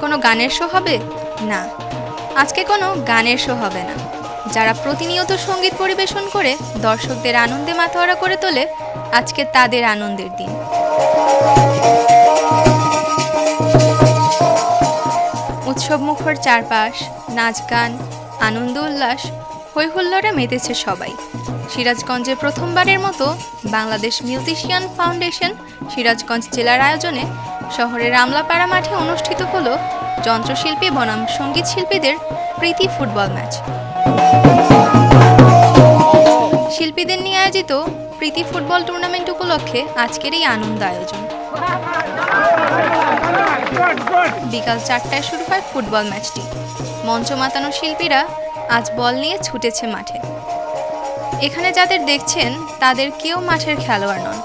কোনো গানের শো হবে? না, আজকে কোনো গানের শো হবে না। যারা প্রতিনিয়ত সংগীত পরিবেশন করে, দর্শকদের আনন্দে মাথোয়ারা করে তোলে, আজকে তাদের আনন্দের দিন। উৎসব মুখর চারপাশ, নাচ গান, আনন্দ উল্লাস হৈহুল্লোড়ে মেতেছে সবাই। সিরাজগঞ্জে প্রথমবারের মতো বাংলাদেশ মিউজিশিয়ান ফাউন্ডেশন সিরাজগঞ্জ জেলার আয়োজনে শহরের আমলাপাড়া মাঠে অনুষ্ঠিত হলো যন্ত্রশিল্পী বনাম সংগীত শিল্পীদের প্রীতি ফুটবল ম্যাচ। শিল্পীদের নিয়ে আয়োজিত প্রীতি ফুটবল টুর্নামেন্ট উপলক্ষে আজকের এই আনন্দ আয়োজন। বিকাল চারটায় শুরু হয় ফুটবল ম্যাচটি। মঞ্চ মাতানো শিল্পীরা আজ বল নিয়ে ছুটেছে মাঠে। এখানে যাদের দেখছেন, তাদের কেউ মাঠের খেলোয়াড় নন।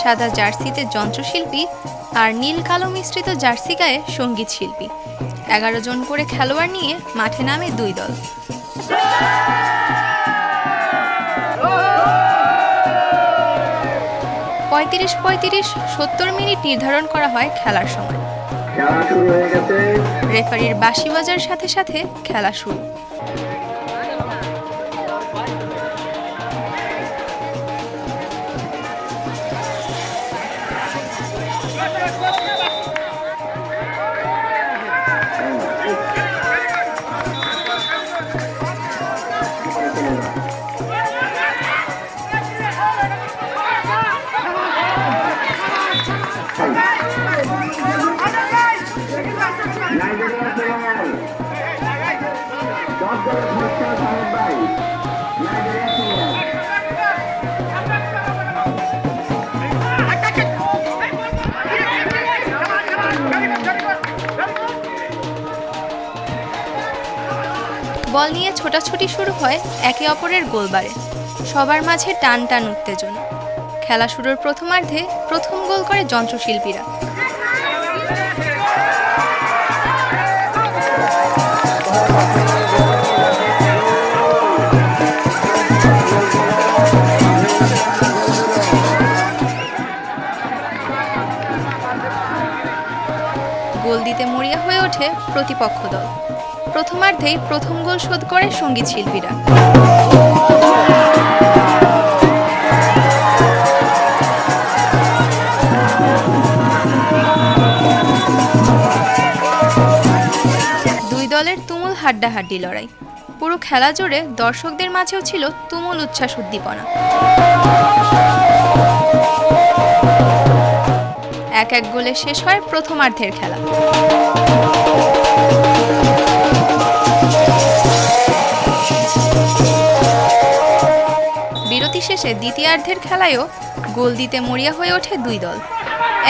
সাদা জার্সিতে যন্ত্রশিল্পী আর নীল কালো মিশ্রিত জার্সি গায়ে সংগীত শিল্পী। এগারো জন করে খেলোয়াড় নিয়ে মাঠে নামে দুই দল। পঁয়ত্রিশ পঁয়ত্রিশ সত্তর মিনিট নির্ধারণ করা হয় খেলার সময়। রেফারির বাঁশি বাজার সাথে সাথে খেলা শুরু। বল নিয়ে ছোটাছুটি শুরু হয় একে অপরের গোলবারে। সবার মাঝে টান টান উত্তেজনা। খেলা শুরুর প্রথমার্ধে প্রথম গোল করে যন্ত্রশিল্পীরা। ওঠে প্রতিপক্ষ দল। প্রথমার্ধেই প্রথম গোল শোধ করে সংগীত শিল্পীরা। দুই দলের তুমুল হাড্ডাহাড্ডি লড়াই। পুরো খেলা জুড়ে দর্শকদের মাঝেও ছিল তুমুল উচ্ছ্বাস উদ্দীপনা। এক এক গোলে শেষ হয় প্রথমার্ধের খেলা। বিরতি শেষে দ্বিতীয়ার্ধের খেলায়ও গোল দিতে মরিয়া হয়ে ওঠে দুই দল।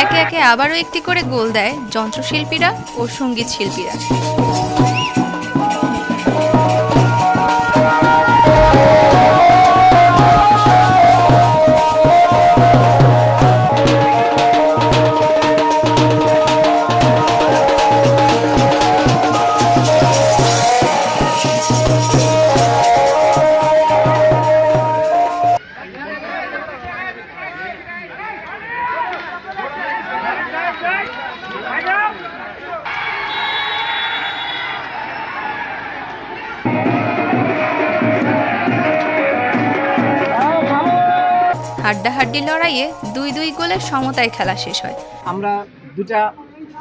একে একে আবারও একটি করে গোল দেয় যন্ত্রশিল্পীরা ও সংগীত শিল্পীরা। হাড্ডাহাড্ডি লড়াইয়ে দুই দুই গোলের সমতায় খেলা শেষ হয়। আমরা দুটা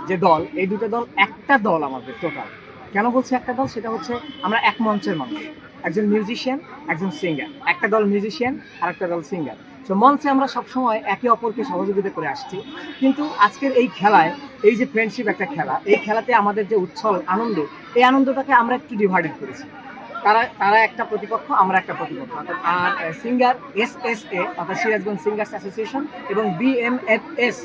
যে দল, এই দুটো দল একটা দল আমাদের টোটাল কেন বলছি একটা দল? সেটা হচ্ছে আমরা এক মঞ্চের মানুষ। একজন মিউজিশিয়ান একজন সিঙ্গার একটা দল মিউজিশিয়ান আর একটা দল সিঙ্গার তো মঞ্চে আমরা সবসময় একে অপরকে সহযোগিতা করে আসছি। কিন্তু আজকের এই খেলায়, এই যে ফ্রেন্ডশিপ একটা খেলা, এই খেলাতে আমাদের যে উচ্ছল আনন্দ, এই আনন্দটাকে আমরা একটু ডিভাইডেড করেছি। তারা তারা একটা প্রতিপক্ষ, আমরা একটা প্রতিপক্ষ। অর্থাৎ আর সিঙ্গার এস এস এ অর্থাৎ সিরাজগঞ্জ সিঙ্গার্স অ্যাসোসিয়েশন এবং বিএমএফএস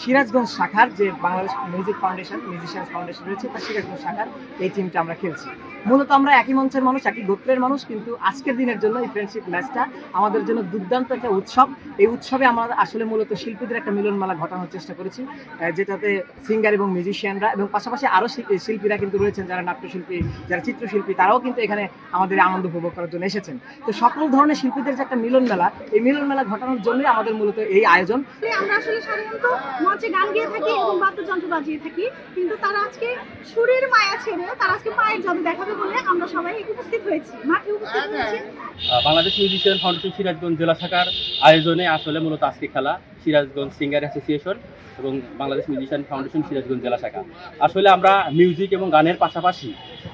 সিরাজগঞ্জ শাখার যে Bangladesh music foundation musician foundation রয়েছে, তার সিরাজগঞ্জ শাখার এই টিমটা আমরা খেলছি। মূলত আমরা একই মঞ্চের মানুষ, একই গোত্রের মানুষ, কিন্তু আজকের দিনের জন্য এই ফ্রেন্ডশিপ ম্যাচটা আমাদের জন্য দুর্দান্ত একটা উৎসব। এই উৎসবে আমরা আসলে মূলত শিল্পীদের একটা মিলন মেলা ঘটানোর চেষ্টা করেছি যেটাতে সিঙ্গার এবং মিউজিশিয়ানরা এবং পাশাপাশি আরও শিল্পীরা কিন্তু রয়েছেন, যারা নাট্যশিল্পী, যারা চিত্রশিল্পী, তারাও কিন্তু এখানে আমাদের আনন্দ উপভোগ করার জন্য এসেছেন। তো সকল ধরনের শিল্পীদের যে একটা মিলন মেলা এই মিলন মেলা ঘটানোর জন্যই আমাদের মূলত এই আয়োজন। আমরা আসলে সাধারণত মঞ্চে গান গিয়ে থাকি এবং বাদ্যযন্ত্র বাজিয়ে থাকি, কিন্তু তারা আজকে সুরের মায়া ছেড়ে, তারা আজকে পায়ের জাদু দেখাবে বলে আমরা সবাই উপস্থিত হয়েছি। মাঠে উপস্থিত হয়েছি। বাংলাদেশ মিউজিশিয়ান ফাউন্ডেশন সিরাজগঞ্জ জেলা শাখার আয়োজনে আসলে মূলত আজকে খেলা সিরাজগঞ্জ সিঙ্গার অ্যাসোসিয়েশন এবং বাংলাদেশ মিউজিশিয়ান ফাউন্ডেশন সিরাজগঞ্জ জেলা শাখা। আসলে আমরা মিউজিক এবং গানের পাশাপাশি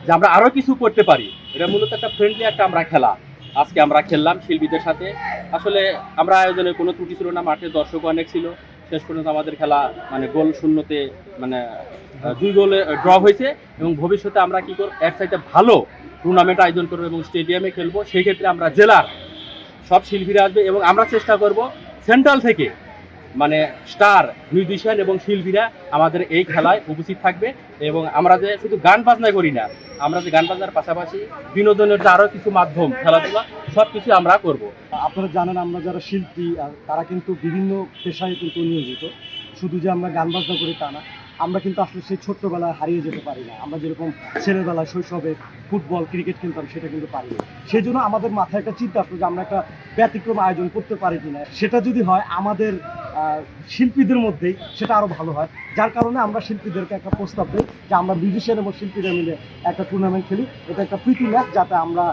যে আমরা আরও কিছু করতে পারি এটা মূলত একটা ফ্রেন্ডলি একটা আমরা খেলা। আজকে আমরা খেললাম শিল্পীদের সাথে। আসলে আমরা আয়োজনে কোনো ত্রুটি ছিল না মাঠে দর্শক অনেক ছিল। শেষ পর্যন্ত আমাদের খেলা মানে গোল শূন্যতে মানে দুই গোলে ড্র হয়েছে এবং ভবিষ্যতে আমরা কি করব, এক সাইডে ভালো টুর্নামেন্ট আয়োজন করব এবং স্টেডিয়ামে খেলব, সেই ক্ষেত্রে আমরা জেলার সব শিল্পীরা আসবে এবং আমরা চেষ্টা করব সেন্ট্রাল থেকে মানে স্টার মিউজিশিয়ান এবং শিল্পীরা আমাদের এই খেলায় উপস্থিত থাকবে এবং আমরা যে শুধু গান বাজনা করি না, আমরা যে গান বাজনার পাশাপাশি বিনোদনের যে আরও কিছু মাধ্যম, খেলাধুলা সব কিছু আমরা করব। আপনারা জানেন আমরা যারা শিল্পী তারা কিন্তু বিভিন্ন পেশায় কিন্তু নিয়োজিত। শুধু যে আমরা গান বাজনা করি তা না আমরা কিন্তু আসলে সেই ছোট্টবেলায় হারিয়ে যেতে পারি না। আমরা যেরকম ছেলেবেলায় শৈশবে ফুটবল, ক্রিকেট খেলতাম, সেটা কিন্তু পারি না। সেই জন্য আমাদের মাথায় একটা চিন্তা আসলো যে আমরা একটা ব্যতিক্রম আয়োজন করতে পারি কিনা। সেটা যদি হয়, আমাদের শিল্পীদের মধ্যেই সেটা আরও ভালো হয়। যার কারণে আমরা শিল্পীদেরকে একটা প্রস্তাব দিই যে আমরা মিউজিশিয়ান এবং শিল্পীরা মিলে একটা টুর্নামেন্ট খেলি। এটা একটা প্রীতি ম্যাচ যাতে আমরা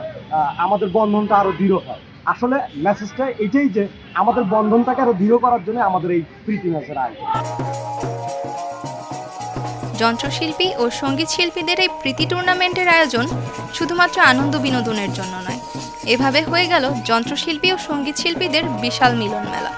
আমাদের বন্ধনটা আরও দৃঢ় হয়। আসলে মেসেজটা এটাই যে আমাদের বন্ধনটাকে আরও দৃঢ় করার জন্য আমাদের এই প্রীতি ম্যাচের আয়োজন। যন্ত্রশিল্পী ও সংগীত শিল্পীদের এই প্রীতি টুর্নামেন্টের আয়োজন শুধুমাত্র আনন্দ বিনোদনের জন্য নয়। এভাবে হয়ে গেল যন্ত্রশিল্পী ও সংগীত শিল্পীদের বিশাল মিলন মেলা